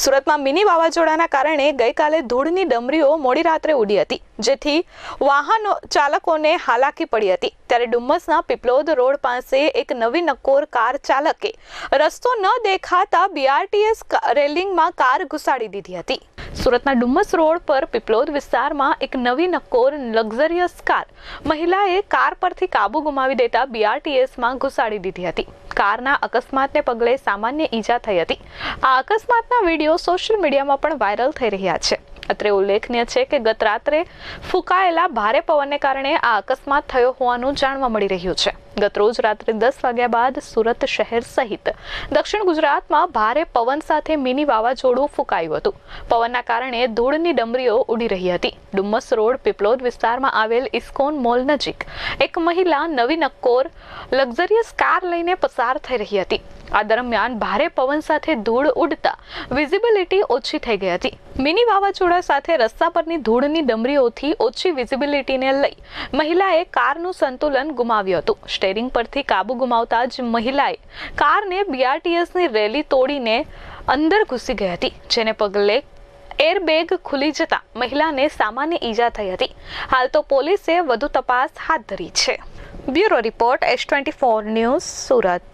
સુરતમાં મિની વાવાઝોડાના કારણે ગઈકાલે ધૂળની ડમરીઓ મોડી રાત્રે ઉડી હતી, જેથી વાહનો ચાલકોને હાલાકી પડી હતી. ત્યારે ડુમ્મસના પીપલોદ રોડ પાસે એક નવી નક્કોર કાર ચાલકે રસ્તો ન દેખાતા બીઆરટીએસ રેલિંગમાં કાર ઘુસાડી દીધી હતી. સુરતના ડુમસ રોડ પર પીપલોદ વિસ્તારમાં એક નવી નકોર લક્ઝરિયસ કાર મહિલાએ કાર પરથી કાબુ ગુમાવી દેતા બીઆરટીએસમાં ઘુસાડી દીધી હતી. કારના અકસ્માતને પગલે સામાન્ય ઈજા થઈ હતી. આ અકસ્માતના વીડિયો સોશિયલ મીડિયામાં પણ વાયરલ થઈ રહ્યા છે. અત્રે ઉલ્લેખનીય છે કે ગત રાત્રે ફૂંકાયેલા ભારે પવનને કારણે આ અકસ્માત થયો હોવાનું જાણવા મળી રહ્યું છે. ગત રોજ રાત્રે દસ વાગ્યા બાદ સુરત શહેર સહિત દક્ષિણ ગુજરાતમાં ભારે પવન સાથે મિની વાવાઝોડું ફૂંકાયું હતું. પવનના કારણે ધૂળની ડમરીઓ ઉડી રહી હતી. ડુમ્મસ રોડ, પીપલોદ વિસ્તારમાં આવેલ ઇસ્કોન મોલ નજીક એક મહિલા નવી નક્કોર લક્ઝરિયસ કાર લઈને પસાર થઈ રહી હતી. આ દરમિયાન ભારે પવન સાથે ધૂળ ઉડતા વિઝિબિલિટી ઓછી થઈ ગઈ હતી. મિની વાવાઝોડા સાથે રસ્તા પરની ધૂળની ડમરીઓથી ઓછી વિઝિબિલિટીને લઈ મહિલાએ કારનું સંતુલન ગુમાવ્યું હતું. સ્ટેરિંગ પરથી કાબુ ગુમાવતા જ મહિલાએ કારને બીઆરટીએસની રેલી તોડીને અંદર ઘૂસી ગઈ હતી, જેને પગલે એરબેગ ખુલી જતા મહિલાને સામાન્ય ઈજા થઈ હતી. હાલ તો પોલીસે વધુ તપાસ હાથ ધરી છે. Bureau report S twenty four news, Surat.